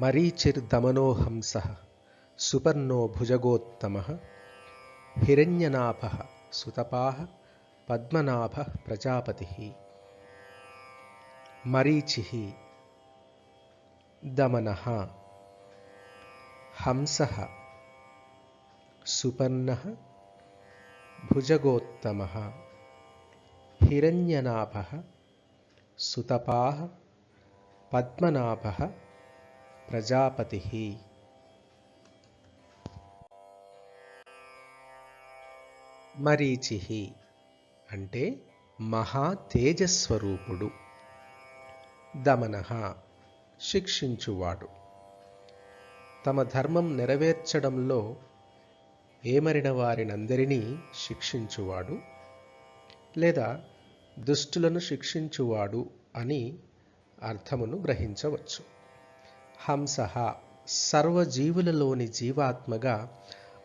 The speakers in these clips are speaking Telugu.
मरीचिर्दमनो हंसः सुपर्णो भुजगोत्तमः हिरण्यनाभः सुतपाः पद्मनाभः प्रजापतिः। मरीचिः दमनः हंसः सुपर्णः भुजगोत्तमः हिरण्यनाभः सुतपाः पद्मनाभः ప్రజాపతి. మరీచి అంటే మహా తేజస్వరూపుడు. దమన శిక్షించువాడు. తమ ధర్మం నెరవేర్చడంలో ఏమరిన వారినందరినీ శిక్షించువాడు లేదా దుష్టులను శిక్షించువాడు అని అర్థమును గ్రహించవచ్చు. హంస సర్వజీవులలోని జీవాత్మగా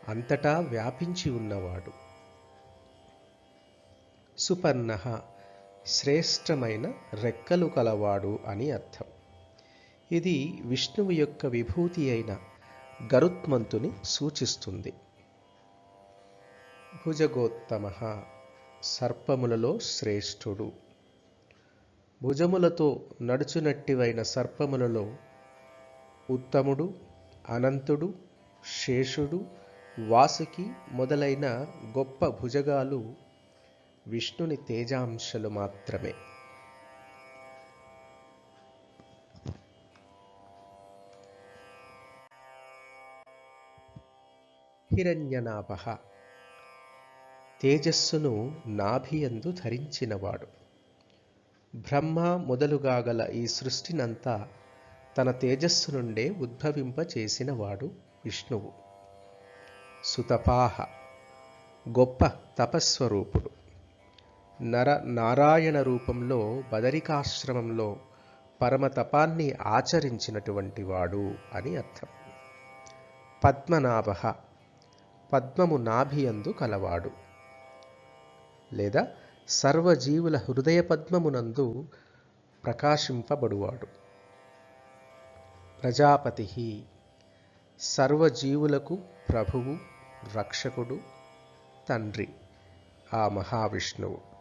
అంతటా వ్యాపించి ఉన్నవాడు. సుపర్ణ శ్రేష్టమైన రెక్కలు కలవాడు అని అర్థం. ఇది విష్ణువు యొక్క విభూతి అయిన గరుత్మంతుని సూచిస్తుంది. భుజగోత్తమ సర్పములలో శ్రేష్ఠుడు. భుజములతో నడుచునట్టివైన సర్పములలో ఉత్తముడు అనంతుడు శేషుడు వాసుకి మొదలైన గొప్ప భుజగాలు విష్ణుని తేజాంశలు మాత్రమే. హిరణ్యనాభ. తేజస్సును నాభియందు ధరించినవాడు. బ్రహ్మ మొదలుగా గల ఈ సృష్టినంతా తన తేజస్సు నుండే ఉద్భవింపచేసినవాడు విష్ణువు. సుతపాహ గొప్ప తపస్వరూపుడు. నర నారాయణ రూపంలో బదరికాశ్రమంలో పరమతపాన్ని ఆచరించినటువంటి వాడు అని అర్థం. పద్మనాభ పద్మము నాభియందు కలవాడు. లేదా సర్వజీవుల హృదయ పద్మమునందు ప్రకాశింపబడువాడు. ప్రజాపతి సర్వజీవులకు ప్రభువు రక్షకుడు తండ్రి ఆ మహావిష్ణువు.